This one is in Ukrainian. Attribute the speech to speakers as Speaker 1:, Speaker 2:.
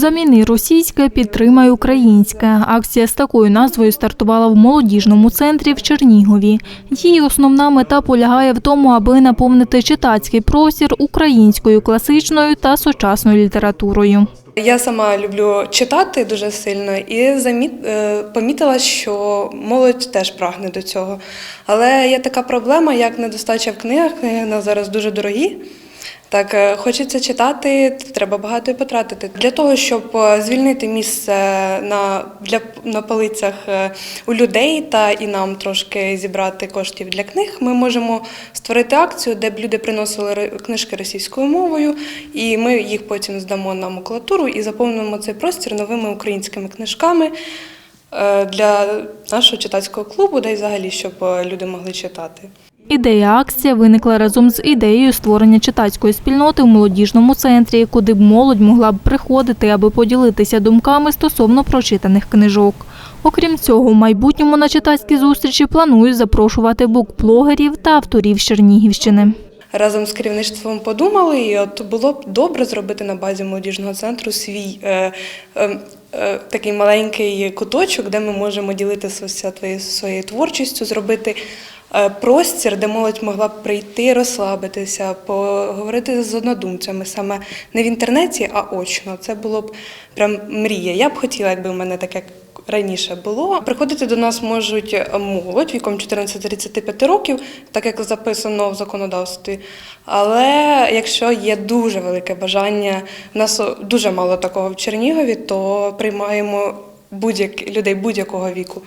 Speaker 1: Заміни російське, підтримай українське. Акція з такою назвою стартувала в молодіжному центрі в Чернігові. Її основна мета полягає в тому, аби наповнити читацький простір українською класичною та сучасною літературою.
Speaker 2: Я сама люблю читати дуже сильно і заміт, е, помітила, що молодь теж прагне до цього. Але є така проблема, як недостача в книгах. Книги на зараз дуже дорогі. Так, е, хочеться читати, треба багато і потратити. Для того, щоб е, звільнити місце на, для, на полицях е, у людей та і нам трошки зібрати коштів для книг, ми можемо створити акцію, де б люди приносили книжки російською мовою, і ми їх потім здамо на макулатуру і заповнимо цей простір новими українськими книжками для нашого читацького клубу, де й взагалі, щоб люди могли читати.
Speaker 1: Ідея акція виникла разом з ідеєю створення читацької спільноти в молодіжному центрі, куди б молодь могла б приходити, аби поділитися думками стосовно прочитаних книжок. Окрім цього, в майбутньому на читацькі зустрічі планують запрошувати букблогерів та авторів з Чернігівщини.
Speaker 2: Разом з керівництвом подумали, і от було б добре зробити на базі молодіжного центру свій е, е, е, такий маленький куточок, де ми можемо ділитися своєю творчістю, зробити простір, де молодь могла б прийти, розслабитися, поговорити з однодумцями саме не в інтернеті, а очно. Це було б прям мрія. Я б хотіла, якби в мене таке раніше було. Приходити до нас можуть молодь віком 14-35 років, так як записано в законодавстві. Але якщо є дуже велике бажання, в нас дуже мало такого в Чернігові, то приймаємо будь-як людей будь-якого віку.